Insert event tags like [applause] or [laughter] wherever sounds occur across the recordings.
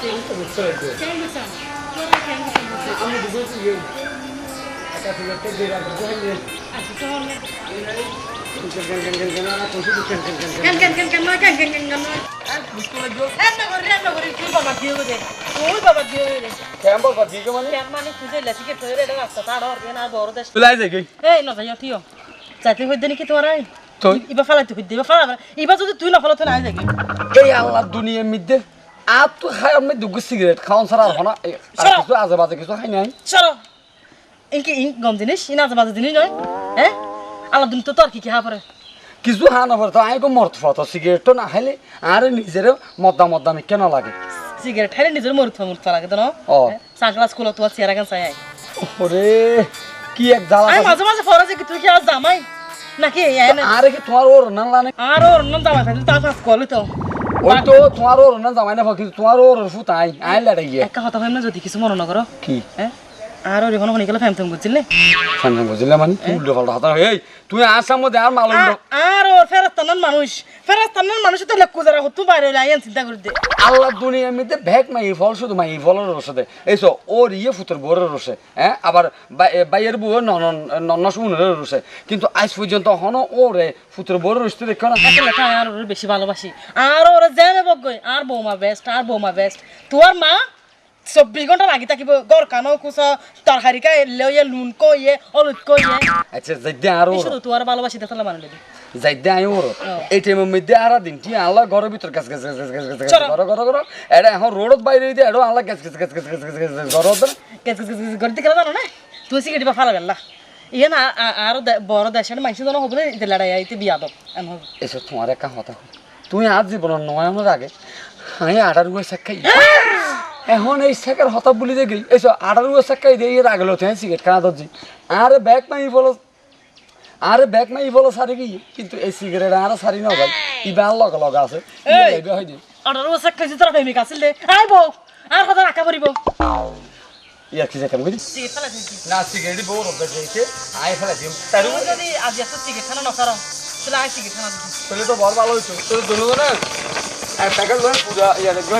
Quem que você é? Quem você é? Eu me desenvolvi. Até que eu perdi a vergonha. Ah, tu tá যাতে হইতে নাকি তোরা ইবা ফালাইতে হইতে ইবা ফালা ইবা যদি তুই না ফালাতে না যাবি এই আল্লাহ দুনিয়া মিদ্যে আর তো খাই আমি দুগু সিগারেট খাওয়ান ছাড়া আর হনা। আর কিছু আজে বাজে কিছু খাই নাই। চলো ইনকি ইন গম জিনিস ইনা বাজে জিনিস নয় হ্যাঁ। আল্লাহ দিন তো তোর কি কি হা পরে কিছু হা না পড়ে তো আমি কো মরত ফত সিগারেট তো না খাইলে আর নিজের মদ্দা মদ্দা আমি কেন লাগে সিগারেট খাইলে নিজের মরুথ মরুথ লাগে তো না ও। সানগ্লাস খুলো তোমার চেহারা কেন চাই ওরে কি এক জ্বালা আমি মাঝে মাঝে ফরাজে কি তুই কি আর জামাই? নাকি না আর কি তোমার ওর না লানে আর ওর নাম জামাই ফেলে তা কাজ করলে তো। ওই তো তোমার ওর না জামাই না কিন্তু তোমার ওর ফুত আইলা রে একটা কথা ভাই না যদি কিছু মনে না করো। কি? হ্যাঁ আর ওর এখন গেলে ফ্যাম ফ্যাম করছিল? সামনে বুঝলে মানে? উল্টো পাল্টা হাতা এই তুই আসার মধ্যে আর মাল উল্টো আর ওর ফেরাস্তানার মানুষ। ফেরাস্তানার মানুষ তো যারা হতো বাইরে আইন চিন্তা করে দে। আল্লাহ দুনিয়ার মধ্যে ভেক মাই ফল শুধু মাই ফলের রসে এইসো ওর ইয়ে ফুতের বোরের রসে হ্যাঁ আবার বাই- বাইয়ের বউ নন্ন শুনের রসে। কিন্তু আজ পর্যন্ত হন ওরে ফুতের বোরের রসতে দেখো না। আর ওর বেশি ভালোবাসি। আর ওর জেনে বগই আর বৌমা বেস্ট আর বৌমা বেস্ট তোর মা চব্বিশ ঘণ্টার লাগি থাকিব গড় কানো কুচ তরকারি কা লইয়ে লুন কইয়ে অলুদ কইয়ে আচ্ছা যাইদে আর শুধু তোমার ভালোবাসি দেখালা মানে লেবি যাইদে আই ওর এই টাইমের মধ্যে আর দিন টি আল্লাহ ঘরের ভিতর গাছ গাছ গাছ গাছ গাছ ঘর ঘর ঘর এটা এখন রোডত বাইরে দিয়ে এটা আল্লাহ গাছ গাছ গাছ গাছ গাছ গাছ ঘর ঘর গাছ গাছ গাছ জানো না তুই সিগারেট বা ফালা ইয়ে না আর বড় দেশের মানুষ জন হবে না লড়াই আইতে বিয়া দব এসব তোমার একা হতা তুমি আজ জীবন নয় আমার আগে আমি আটার গুয়ে শেখাই এখন এই শেখের হতা বলি যে গেই এসব আটার গুয়ে শেখ খাই দিয়ে এর আগে লোতে সিগারেট খানা দরজি আরে ব্যাগ নাই বলো আরে ব্যাগ নাই বলো সারি কি? কিন্তু এই সিগারেট আর সারি না ভাই ইবার লগ লগ আছে। এই! হয় অর্ডার বসে খাইছি তোরা প্রেমিক আছিল দে আই বউ আর কথা রাখা পড়িব ইয়ার কি যেতাম বুঝি না সিগারেট বউ রব যাইছে আই ফেলা দিম। তার যদি আজ এত সিগারেট খানা নকর তাহলে আই সিগারেট খানা দিছি তাহলে তো বড় ভালো হইতো তোর দুনো না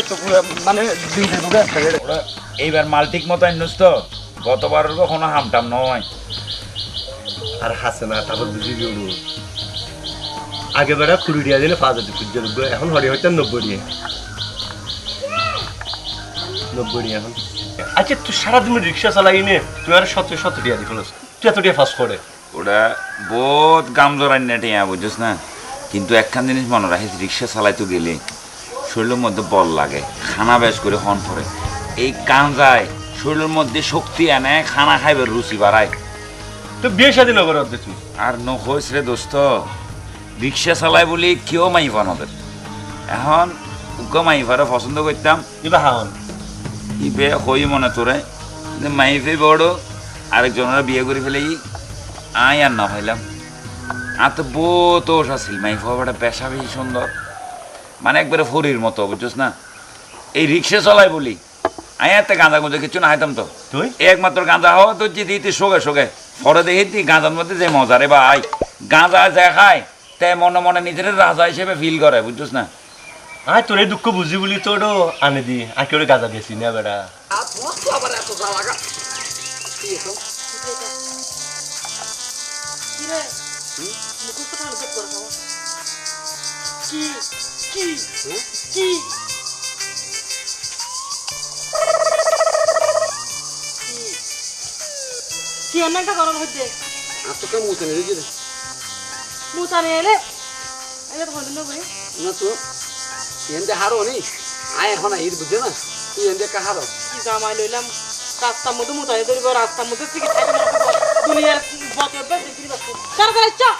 তো পুরা মানে এইবার মাল ঠিক মতো আনিস তো। গতবারের কখনো হামটাম নয়। আর হাসে না তারপর বুঝি গেল আগে বেড়া কুড়ি টাকা দিলে পাঁচ হাজার খুঁজছে নব্বই এখন হরি হচ্ছে নব্বই টাকা নব্বই এখন। আচ্ছা তুই সারাদিন রিক্সা চালাই নে তুই আর সত্তর সত্তর টাকা দিয়ে ফেলোস তুই এত টাকা ফার্স্ট করে। ওটা বহুত গাম জড়াই না টিয়া বুঝছিস না? কিন্তু একখান জিনিস মনে রাখিস রিক্সা চালাইতে গেলে শরীরের মধ্যে বল লাগে খানা বেশ করে হন পরে এই গাঁজায় শরীরের মধ্যে শক্তি আনে খানা খাইবে রুচি বাড়ায়। তো বিয়ে শাদী নগর তুই আর নহইস রে দোস্ত রিক্সা চালাই বলি কেউ মাইফা নদের এখন উকা মাইফারে পছন্দ করতাম। এবার হাওন। ইবে হই মনে তোরে যে মাইফে বড় আরেকজনের বিয়ে করে ফেলে ই আই আর না ভাইলাম আর তো বহুত ওষ আছিল মাইফ পেশা বেশি সুন্দর। মানে একবারে ফরির মতো বুঝছিস না? এই রিক্সা চলাই বলি আই এতে গাঁজা গুঁজা কিছু না হাইতাম তো। তুই? একমাত্র গাঁজা হওয়া তো যে দিতে শোকে শোকে। পরে দেখি তুই গাঁজার মধ্যে যে মজা রে ভাই। গাঁজা যে খায় তাই মনে মনে নিজের রাজা হিসেবে ফিল করে বুঝছিস না? আয় তোর এই দুঃখ বুঝি বলি তোর আনে দি। আর কেউ গাজা দিয়েছি না বেড়া। কি? কি কি কি এমনটা গরম হচ্ছে আজকে মুতা নিয়ে গেলে মুতা নিয়ে এলে? এটা তো হলো না ভাই। না তো এন্দে হারো নি? আয় এখন ইর বুঝে না? তুই এন্দে কাহারো কি জামাই লইলাম রাস্তার মধ্যে মুতা নিয়ে ধরবো রাস্তার মধ্যে টিকিট থাকে দুনিয়ার বতবে বিক্রি করতে তাড়াতাড়ি চা।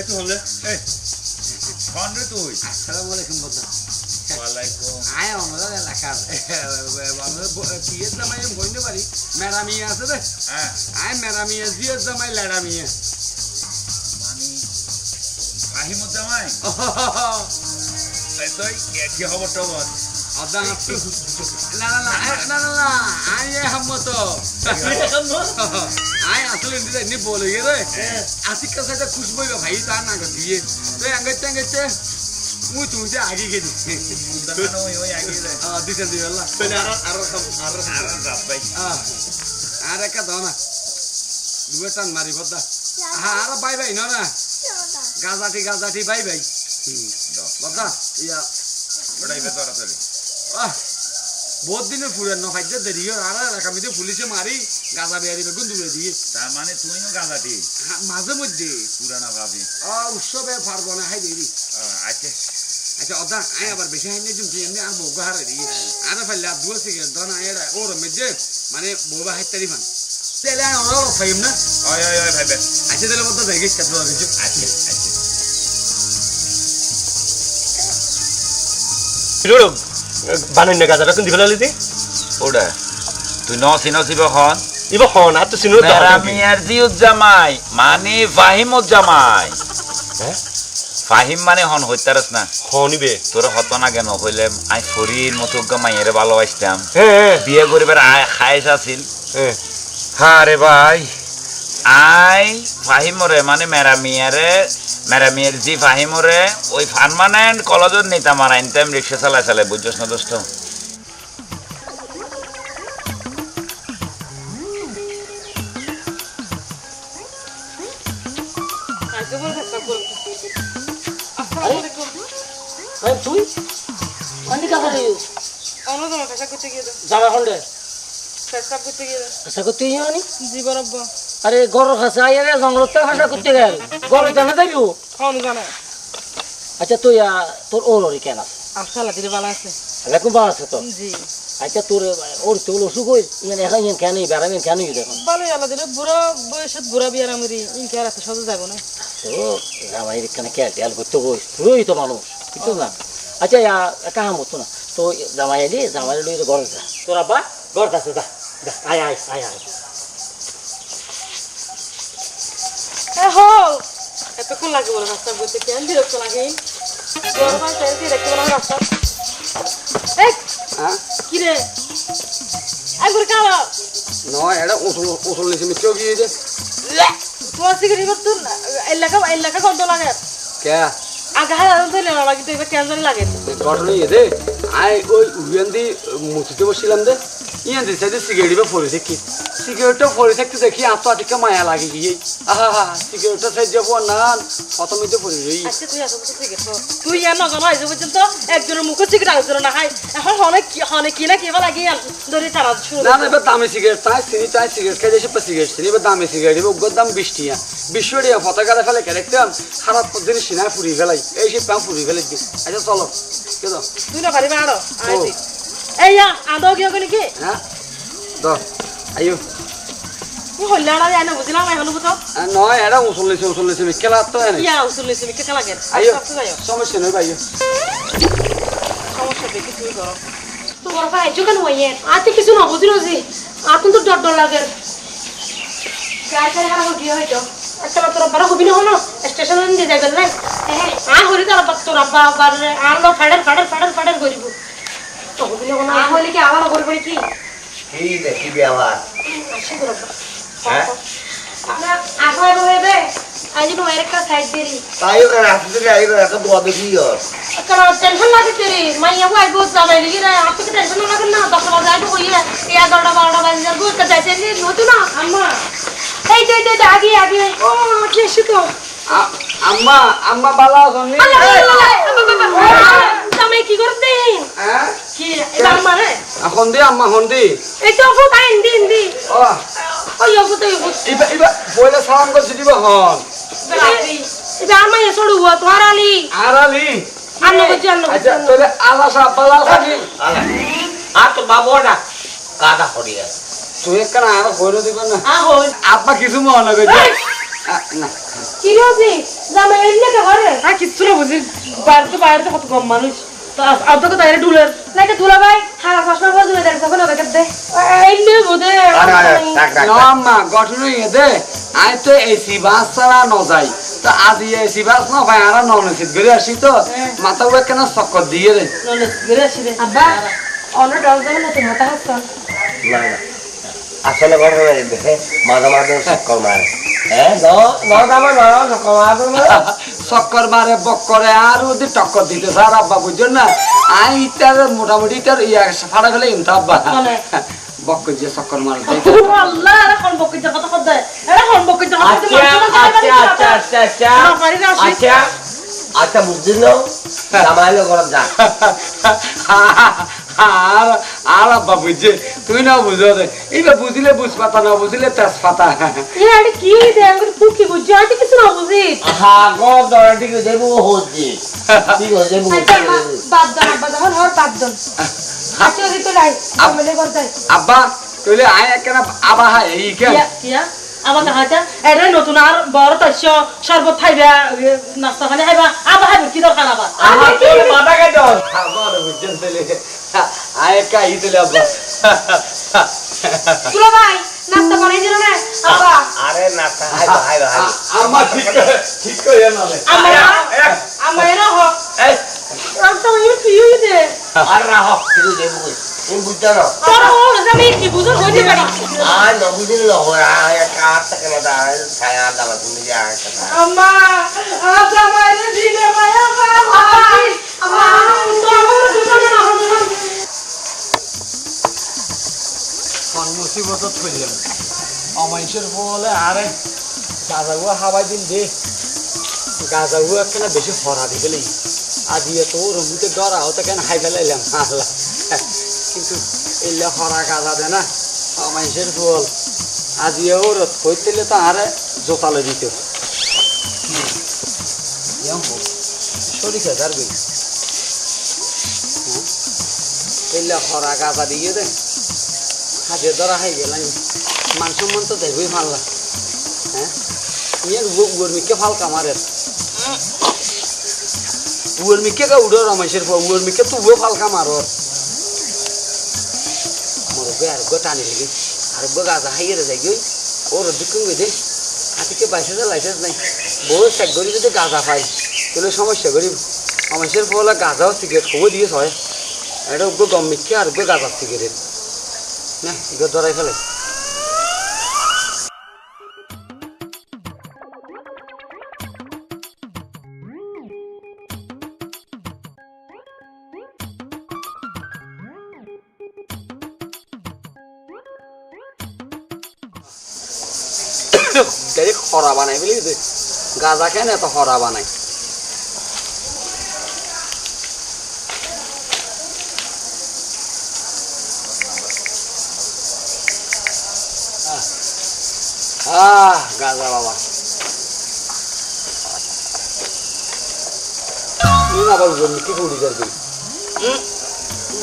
একটু হলে। এই। খন্ড তুই। আসসালামু আলাইকুম বদা ওয়ালাইকুম। আয় আমরা এলাকার। আমরা পিয়ের জামাই বইতে পারি। ম্যাডামিয়া আছে রে হ্যাঁ। আয় ম্যাডামিয়া জিয়ের জামাই ল্যাডামিয়া মানে আহিমুদ জামাই তাই তো কি খবর টবর না না না না না এ হাম্মত। আই আসলে নি বলে গে রে আসি কাছে একটা খুশ বইবে ভাই তা না গো দিয়ে। তো আঙ্গে চাঙ্গে চে মুই তুমি যে আগে গেছি। আ দিতে দিও আল্লাহ। আহ, আর একটা দাও না। দুয়ে টান মারি বদা হ্যাঁ আর বাই বাই না না। গাজাটি গাজাটি বাই বাই। বদা ইয়া। আহ, বহুত দিনের ফুরেন ন খাইতে দেরি আর আর আমি তো পুলিশে মারি গাজা বেয়ারি বেগুন দূরে দিয়ে। তার মানে তুমিও গাঁজাটি হ্যাঁ, মাঝে মধ্যে। পুরানা ভাবি। উৎসবে পারব না হাই দেরি। আচ্ছা। আচ্ছা অদা আয় আবার বেশি হাই নিয়ে জুমছি এমনি আর বউগা হারে দিয়ে। আর ফেললে আর দুয়া সিগারেট দাও না এরা ওর মধ্যে মানে বউবা হাই তারি ফান তাহলে ওরা ফাইম না? ওই ওই ওই ভাইবে। আচ্ছা তাহলে বলতে যাই গেছি কাটলো কিছু আচ্ছা আচ্ছা। বানাই না গাজাটা কোন দিবে লালি দি। ওটা তুই নসি নসিব খন। ইব হন আর তো মিয়ার জিউত জামাই মানে ফাহিমত জামাই হ্যাঁ? ফাহিম মানে হন হইতারস না। হনিবে তোর হত না কেন হইলে আই শরীর মতো মাইয়ের ভালোবাসতাম বিয়ে করিবার আয় খায়েস আছিল। হ্যাঁ হ্যাঁ রে ভাই। আই ফাহিমরে মানে মেরা মিয়ারে মেরা মিয়ার জি ফাহিমরে ওই পারমানেন্ট কলেজত নিতাম আর আইন টাইম রিক্সা চালাই চালাই বুঝছস না দোস্ত? তুই অনেক তোমার ফেসা করতে গিয়ে জামা খন্ডে করতে গিয়ে আশা করতে যাওনি জি বরাব্বা আরে গরর কাছে আইয়ারে জঙ্গলত হাসা করতে গেল। গরর জানা যাইবো? কোন জানে। আচ্ছা তুই তোর ওর ওরি কেন আছে? আফসালা দিলে ভালো আছে। এরকম ভালো আছে তো? জি। আচ্ছা তোর ওর তো অসুখ হই ইয়ান এখন ইয়ান কেন বেড়াম ইয়ান কেন দেখুন। ভালোই আল্লাহ দিলে বুড়া বয়সত বুড়া বিয়ার আমরি ইনকে আর এত সহজে যাব না। তো জামাই এখানে খেয়াল টেয়াল করতে বই তুই তো মানুষ কিন্তু না। আচ্ছা ইয়া কাহাম হতো না তো জামাই এলি জামাই লই ঘর যা। তোর আব্বা? ঘর আছে যা যা, আয় আয় আয় আয় এ হো এতক্ষণ লাগে বলে রাস্তা বলতে কেন বিরক্ত লাগে। দেখতে বলা রাস্তা এই! হ্যাঁ? কি রে? একবার কালো নয় এটা উঠল উঠল নিছে মিথ্যেও গিয়ে যে তোমার সিগারেট করতো এলাকা এলাকা গন্ধ লাগে। কে? আগে হাজার ধরে না লাগে তো এবার কেন জানি লাগে। ঘটনা ইয়ে দে। আই ওই উইয়ান দি মুছিতে বসছিলাম দে। ইয়ান দি সাইডে সিগারেট বা থাকি সিগারেটটা পরে থাকতে দেখি আত আটিকা মায়া লাগে গিয়ে আহা সিগারেটটা সাইড যাব না অতমিতে পরে রই তুই আর নজন হয় যে পর্যন্ত একজনের মুখে সিগারেট আরেকজনের না খাই এখন অনেক কি অনেক কি না কি এবার লাগে ধরে তারা না না এবার দামি সিগারেট তাই চিনি তাই সিগারেট খাই এসে সিগারেট চিনি এবার দামি সিগারেট এবার উগ্র দাম বিশ টিয়া বিশ টিয়া পতাকা ফেলে কেরেক্টাম খারাপ জিনিস সিনায় ফুরি ফেলাই এই সে প্যাম ফুরি ফেলে আচ্ছা চলো কে দাও তুই না পারিবে আরও আইছি এই ইয়া আদো কি হবে নাকি হ্যাঁ দাও আইও তুই হল্লে আড়া যায় না বুঝলাম এখন বুঝো নয় এটা উচল্লিশে উচল্লিশে খেলা তো এনে ইয়া উসুল নিছি কে লাগে আইও সমস্যা নয় ভাইও সমস্যা দেখি তুই করো তোমার ভাই যখন হইয়ে আতে কিছু না বুঝি রোজি আতুন তো ডর ডর লাগে গাড়ি গাড়ি হারা গিয়ে হইতো একটা তোর বড় হবি না হলো স্টেশন দিয়ে যাবেন না আর হরি তার তোর আব্বা আবার আর লো ফাডার ফাডার ফাডার ফাডার করিব তো হবি না হলো আর হইলে কি আবার করবে কি কি দেখি বিয়াবার আসি তোর আব্বা হ্যাঁ? না আগে আগে হইবে আজ নো একটা সাইড দেরি তাই ওকে রাস্তা দিয়ে আইলো একটা দোয়া দেখি কেন টেনশন লাগে তেরি মাইয়া বো আইবো যাবে লিগি রে আপনি কি টেনশন না লাগে না দশ বাজে আইবো কইয়ে এগারোটা বারোটা বাজে যাব তা যাইতে নতো না আম্মা এই এই এই আম্মা আম্মা বালা আছেন জামাই কি করতে? হ্যাঁ? কি এবার মারে? এখন দি আম্মা হন দি। এই তো ফুট আইন দিন দি। ও ওই ফুট ওই ফুট ইবা ইবা বইলে সালাম করছি দিব হন এ আচ্ছা তোরে আলা সা বালা আলা। তো কাদা তুই আর হইল না? আপা কিছু মনে না। কি রোজি ঘরে? না বুঝি। বাড়িতে বাইরে কত কম মানুষ। আর তোকে তাইরে ডুলের নাকি দুলা ভাই হারা চশমা পরে দুলা দেখ তখন ওকে দে। এই নে রাখ না মা গঠন দে। আই তো এসি বাস ছাড়া ন যাই। তো আজ এসি বাস না ভাই আর নন এসি ঘুরে আসি তো। মাথা কেন চক্কর দিয়ে রে? নলে গরে আসি রে। আব্বা অন্য ডল দেবেন না তুমি মাথা হাসছ না না আসলে ঘটনা দেখে মাঝে মাঝে চক্কর মারে। চক্কর মারে না চক্কর মারে বক করে আর ওদের টক্কর দিতে স্যার আব্বা বুঝছেন না? আই তার মোটামুটি তার ইয়া ফাড়া গেলে ইমতা আব্বা? বক যে চক্কর মারে আল্লাহ এরা কোন বকিতে কথা কথা এরা কোন বকিতে কথা আচ্ছা আচ্ছা আচ্ছা আচ্ছা। আচ্ছা। না, [laughs] জামাইলে ঘর যা। আর আব্বা বুঝছে? তুই না বুঝো রে এইবার বুঝলে বুঝ পাতা না বুঝলে তেজ পাতা কি বুঝছ? কিছু না বুঝি। গো হচ্ছে ঠিক আচ্ছা বাদ দাও আব্বা যখন হর বাদ দাও আচ্ছা ওদিকে তো লাই আমি করতে আব্বা তুই আয় কেন আবা হাই এই কিয়া এটা নতুন আর বড় তস্য শরবত খাইবা নাস্তা পানি খাইবা। আবার কি দরকার আবার? আমার তোর মাথা কাটো আমার বুঝছেন তাহলে আয় কাই তাহলে আব্বা তুলা ভাই নাস্তা বানাই দিল না আব্বা আরে না হাই হাই হাই আমার ঠিক ঠিক করে না রে। আমার আমার এরা হোক এই রাস্তা মানে কি হইছে আর রাহ কিছু দেবো তুমি বুঝছ না তোর ও আমি কি বুঝো হইতে পারি আর ন বুঝিল না আর কাট থেকে না দা ছায়া দাবা তুমি যা আম্মা আচ্ছা মাইরে দিলে মায়া আব্বা আব্বা তো আমার না কোন মুসিবত থইলাম অমাইশের বলে, আরে, গাজাগুয়া হাবাই দিন দে। গাজাগুয়া কেন বেশি হরা দি গেলি আজি তো রুমিতে গড়া হতে কেন হাই ফেলাইলাম? আল্লাহ। কিন্তু এলে হরা গাজা দে না, অমাইশের বল। আজি ওর হইতেলে তো আরে জোতালে দিত। শরীর হাজার গই এলে হরা গাজা দিয়ে দে। হাতে ধরা খাই গেলাম মান সম্মান তো দেখবই মারলা হ্যাঁ? ইয়ে উয়ার মিকে ফাল কামারে। উয়ার মিকে কা উড়ো রমেশের পর উয়ার মিকে তো উয়ো ফাল কামার। মোর বে আর গো টানি লাগি আর গো গাজা হাইয়ে যাই গই ওর দুকুন গই দে। আজকে বাইশে লাইসেন্স নাই, বউ চেক করি যদি গাজা পাই তাহলে সমস্যা করি রমেশের ফলে গাজাও সিগারেট খবর দিয়েছ হয়। এটা গো গম আর গো গাজা সিগারেট না ইগো ধরাই ফেলে। ডাইরেক্ট খরা বানাই বুঝলি? গাঁজা কেন এত খরা বানাই আহ গাঁজা বাবা। আবার জমি কি করি যার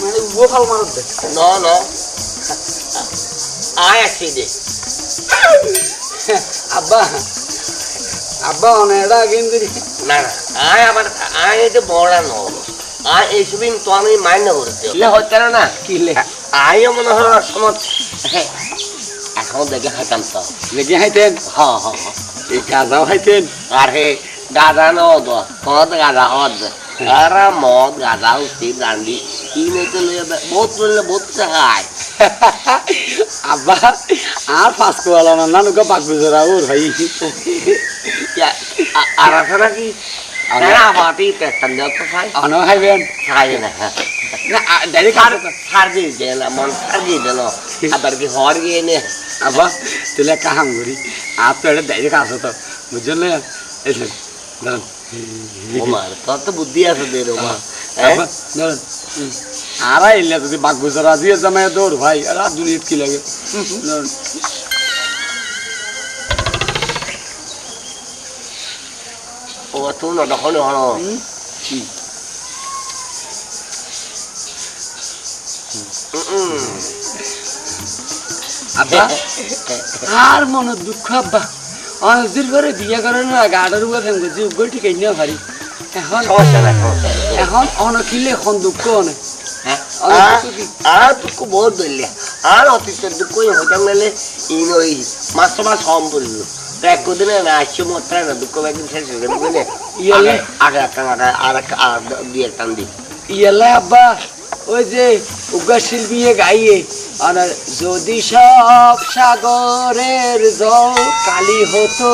মানে উবো ফাল মারত দে। ন ন। আয় আসছি দে আব্বা আব্বা অনেকটা কিন্তু না না আয় আবার আয় এটা বড় ন। আয় এইসবই তো আমি মাইন্ড করতে হচ্ছে না কি লে আয় মনে হয় সময় এখন দেখে খাইতাম তো। লেগে হাইতেন হ্যাঁ হ্যাঁ এই গাঁজাও হাইতেন আরে গাদা নদ মদ গাদা হদ। আর মদ গাদা উঠি ব্রান্ডি কি নেই তো লইয়া বে- বহুত লইলে বহুত চাই আব্বা আর পাস কোয়ালা না নানুকা পাক গুজরা ওর ভাই আর আছে নাকি না পাটি পেটন দাও তো খাই অন খাইবেন খাই না না ডাইরেক্ট সার সার দিয়ে দিল মন সার দিয়ে দিল আবার কি হর গিয়ে নে আব্বা তুলে কাহাম করি আর তো এটা ডাইরেক্ট আসো তো বুঝছেন না এই শোন, দাঁড়ান ওমার তোর তো বুদ্ধি আছে দে রে মা আব্বা, দাঁড়ান হুম। আর এলে যদি বাক গুজরা দিয়ে জামাই দৌড় ভাই আর আর দুনিয়াত কি লাগে দাঁড়ান। ও তুই না তখন হল আব্বা আর মনে দুঃখ আব্বা। অনেকদিন করে বিয়ে করার আটার উপরে ফেম করছি উগ্র ঠিক না পারি এখন। এখন অনকিলে এখন দুঃখ অনেক হ্যাঁ? আর- দুঃখ বহুত ধরলে আর অতীতের দুঃখ হইতাম নাহলে ইন ওই মাস মাস কম পড়ল তো এক দিনে আসছে মতো না দুঃখ একদিন শেষ হয়ে গেল বুঝলে ইয়ালে। আগে একটা আগে আর একটা আর দুই একটা দিই ইয়ালে আব্বা ওই যে উগা শিল্পী গাইয়ে আর যদি সব সাগরের জল কালি হতো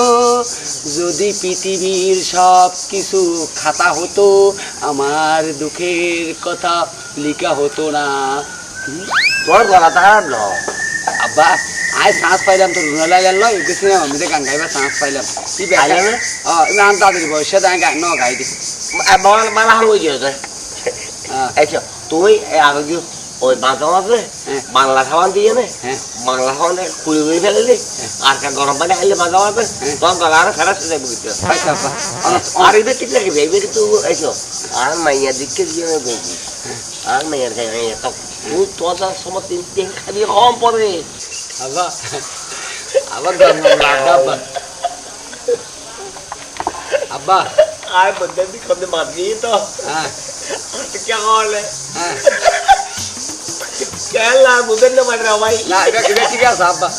যদি পৃথিবীর সব কিছু খাতা হতো আমার দুঃখের কথা লিখা হতো না তোর গলা তাহার ন আব্বা আয় চান্স পাইলাম তো রুনা লাইলাম লয় গেছি না আমি গান গাইবা চান্স পাইলাম। কি পাইলাম? ও ইমান আন তাদের বয়সে তাই গান ন গাই দি। মালা হল ওই যে হ্যাঁ আচ্ছা তুই আগে যে ওই আছে? হ্যাঁ। বাংলা খাওয়ান দিয়ে নে? হ্যাঁ। বাংলা খাওয়ান কুড়ি কুড়ি ফেলে আর কা গরম পানি খাইলে বাঁচা হবে হ্যাঁ। তোর গলা আর খারাপ হয়ে যাবে আব্বা আর এবার ঠিক লাগে এবার কিন্তু এসো আর মাইয়া দিকে দিয়ে আর মাইয়ার খাই মাইয়া তো তোর সময় তিন তিন খাবি কম পড়ে আব্বা আবার গরম লাগা আব্বা আব্বা আর বন্ধন দি কমে মারবি তো হ্যাঁ আর কে হলে হ্যাঁ কেলা বুঝেন না মাররা ভাই না এটা এটা ঠিক আছে আব্বা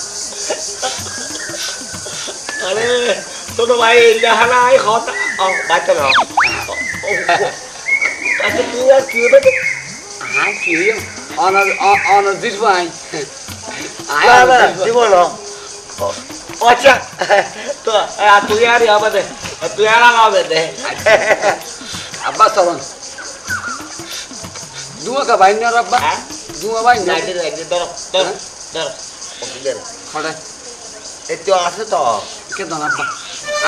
আরে ছোট ভাই জাহানা আই খতা ও বাচ্চা না আচ্ছা তুই আর কি হবে হ্যাঁ কি অনার অনার দিস ভাই না না আচ্ছা। তো আর তুই আর হবে তুই আর হবে দে। আব্বা চলন। দুয়া কা ভাই না আব্বা। হ্যাঁ? দুয়া ভাই না একদিন একদিন ধরো ধরো ধরো। অক্সিজেন খড়ে একটু আছে তো। কে দন আব্বা?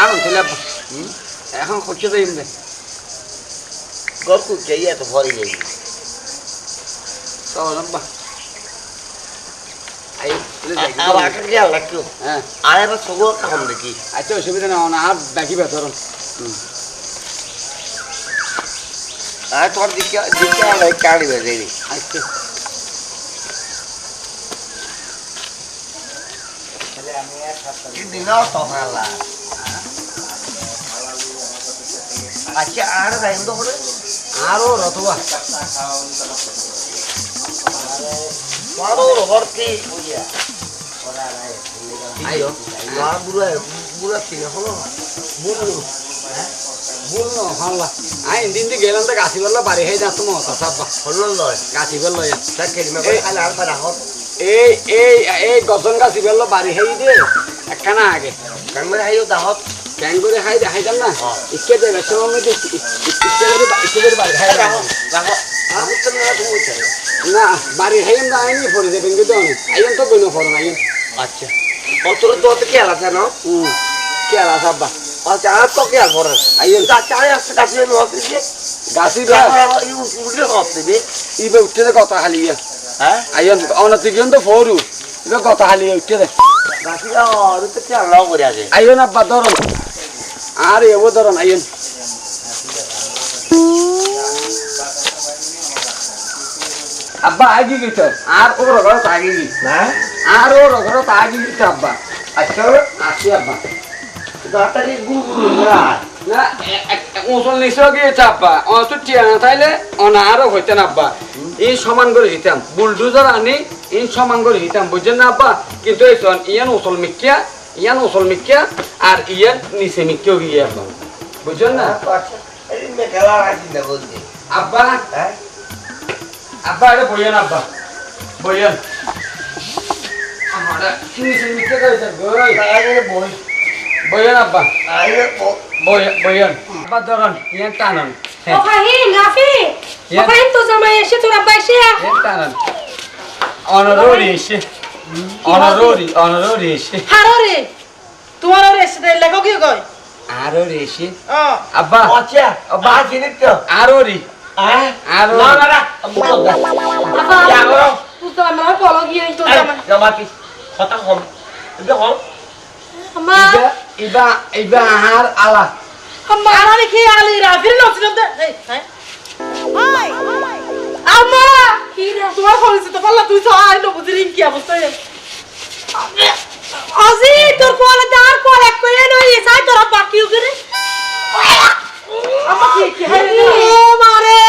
আরন চলে আব্বা। এখন খুঁজে দেই দে। গরকু চাই এত ভরি যাই আচ্ছা অসুবিধা না না আর ডাকিবে ধরুন আর তোর দিকে দিকে আর কাড়ি বেজে আচ্ছা দিন তো আচ্ছা আর রাইন করে আরও রতবা মারো ভর্তি আইও। মা বুড়া বুড়া তিন হলো বুঝলো বুঝলো হাল্লা। আই দিন দি গেলাম তো গাছি বললা বাড়ি হয়ে যাচ্ছ মত সাব্বা হলো লয় গাছি বলল তা কেলিমা করে খালি আর পারা হত এই এই এই গজন গাছি বলল বাড়ি হয়ে দিয়ে একখানা আগে। কাঙ্গে আইও দাহত ক্যাং করে খাই দেখাই যাম না? হ্যাঁ। ইচ্ছে দেবে সময় করে বাড়ি খাই রাখো রাখো। আমি তো না তুমি চাই না বাড়ি খাইম না আইনি পরে দেবেন কিন্তু আইন তো বইন ফরন আইন আচ্ছা। কত তো তো কে আলাদা না? হুম কে আলা সাব্বা আচ্ছা আর তো আর পড়ে আইন তা চাই আসতে কাছে নো অফিসে গাছি বা উঠলে কত দিবে। ইবে উঠতে দে কথা খালি ইয়া। হ্যাঁ? আইন অনতি কিন্তু ফরু। ইবে কথা খালি উঠতে দে। রাখি আর তো কে আল্লাহ করে আছে। আইন আব্বা ধরন। আর এও ধরন আইন আব্বা আগি গেছ আর ওর ঘর তাগি গি না? আর ওর ঘর তাগি গেছ আব্বা? আচ্ছা। আসি আব্বা। গুরু ওসল নিশ্চয় গিয়েছে আব্বা? টিয়া হইতেন আব্বা। এই সমান করে হিতাম বুলডুজার আনি এই সমান করে হিতাম বুঝছেন না আব্বা? কিন্তু এই ইয়ান ওসল মিকিয়া ইয়ান ওসল মিকিয়া আর ইয়ান নিচে মিকিও গিয়ে আব্বা। বুঝছেন না? আচ্ছা। আব্বা হ্যাঁ? আব্বা এটা বইয়েন আব্বা বইয়েন বইয়েন আব্বা বইয়েন বইয়েন আব্বা ধরন ইয়ান টানন ও রাফি ও তো জামাই এসে তোর আব্বা এসে ইয়ান টানন অনারোরি এসে অনারোরি অনারোরি এসে হারো রে তোমার আর এসে দেয় লেখো কি কয় আরও রেসে ও আব্বা আচ্ছা বা জিনিস তো আরও আব্বা রে তোমার পরিচিত পাল্লা তুই তো আই লো বুঝলি কি অবস্থা আজি তোর পরে দাঁড় পরে কইলে নই সাই তোর বাকি উগরে আম্মা কি কি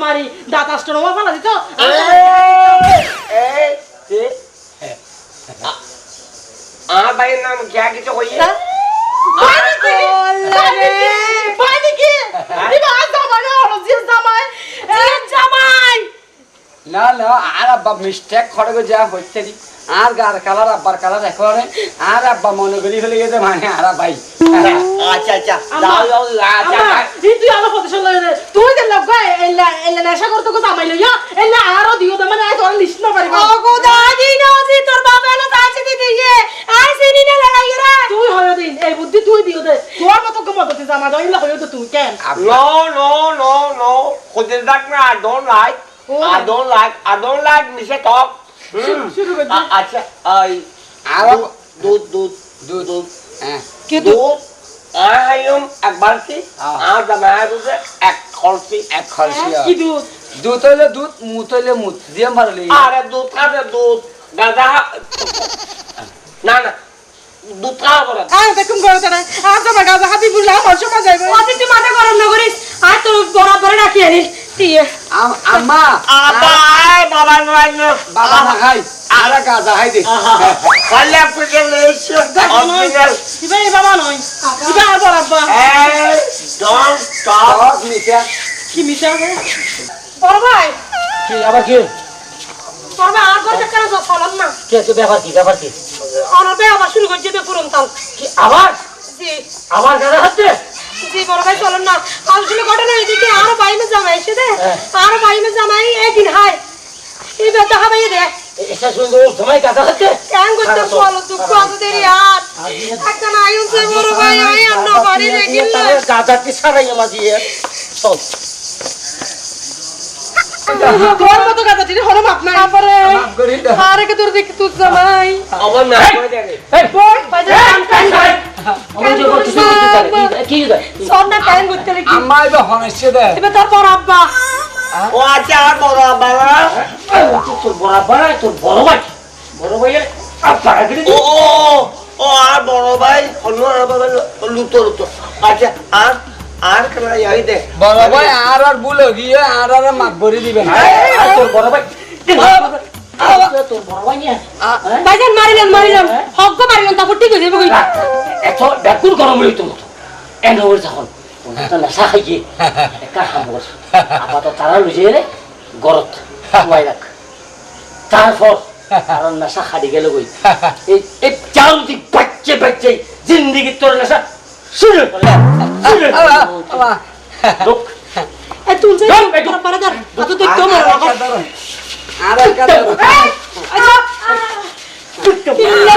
বাড়ি দাঁত আষ্ট নবা ফালা দিত আমার বাড়ির নাম কে? কিছু কইয়ে জামাই না না আর মিস্টেক করে গো যা হচ্ছে আর গার কালার আব্বার কালার একবারে আর। আব্বা মনে করি ফেলে গেছে মানে আর ভাই আচ্ছা আচ্ছা। যাও যাও আচ্ছা এই তুই আমার কথা শুনলে তুই যে লোক এলা এলা নেশা করতে কো জামাই লইয়া এলা আরও দিও দে মানে আই তোর লিস্ট না পারিব। ওগো দাদি নজি তোর বাবা তাছে দিতে গিয়ে। আই সিনি না লাগাই রে। তুই হয়ে দিন এই বুদ্ধি তুই দিও দে। তোর মতো কো মদতে জামা দইলা হয়ে তো তুই কেন? like. I don't like. I don't like Mr. Talk. শুরু করে আচ্ছা এই আর দুধ দুধ দুধ দুধ হ্যাঁ। কে দুধ আহাইম এক বালতি আর দামা দুধে এক কলসি এক কি দুধ? দুধ হইলে দুধ মুত হইলে মুত দিয়ে মারলি আরে দুধ খাবে দুধ গাদা না না দুধ খাওয়া দেখুন না আর জামা গাজা হাতি বুঝলা আমার সময় যাইবে। ওতে মাথা গরম না করিস। আর তোর বরাবর রাখি আনি। দিয়ে। আম্মা আবা আয় বাবা নয় বাবা না খাই আর গাজা খাই দে খালি আপনাকে লেছে অরিজিনাল দিবা এই বাবা নয়। দিবা আর বড় আব্বা। ডোন্ট টক টক মিঠা। কি মিশা হবে? বড় ভাই কি আবার কি? ভাই আর ঘর কেন চলন না। কি আছে ব্যাপার কি ব্যাপার কি? অনবে আবার শুরু করছে তো পুরন তাল। কি আবার? জি হচ্ছে বড় ভাই চলন না। আসলে ঘটনা এদিকে আরও বাইমে জামাই এসে দে। হ্যাঁ। আরও বাইমে জামাই একদিন হাই এই বেটা হাবাই দে। এটা শুনব সময় গাদা হচ্ছে কেন করতে বলো। দুঃখ আছে দেরি আর। একটা নাই উনছে বড় ভাই আই আর না বাড়ি দেখিল গাদা কি সারাই আমার চল। তারপরে? কি কি সব না কাম করতে লাগি। আম্মা এবার হনেছে দে। এবার তোর বড় আব্বা। ও আচ্ছা আর বড় বাবা তোর বরাবর তোর বড় ভাই। বড় ভাইয়ের আপনারা ও ও ও আর বড় ভাই অন্য আর বাবা লুতো লুতো। আচ্ছা আর আর কেন যাই দে। বড় ভাই আর আর ভুল গিয়ে আর আর মাফ করে দিবেন তোর বড় ভাই তোর বড় ভাই নিয়ে বাজার মারিলাম মারিলাম। হক মারিলাম তারপর ঠিক হয়ে যাবে এত ব্যাকুল গরম হইতো মতো। এন ওর যখন ওনাটা নেশা খাইয়ে একা খামর আপাতত তারা লুজে রে গরত খুয়াই রাখ তারপর কারণ নেশা খাদি গেল কই এই এই চাউতি বাচ্চে বাচ্চে জিন্দিগি তোর নেশা এ তুই তো মরে রাখো আর আচ্ছা ইল্লে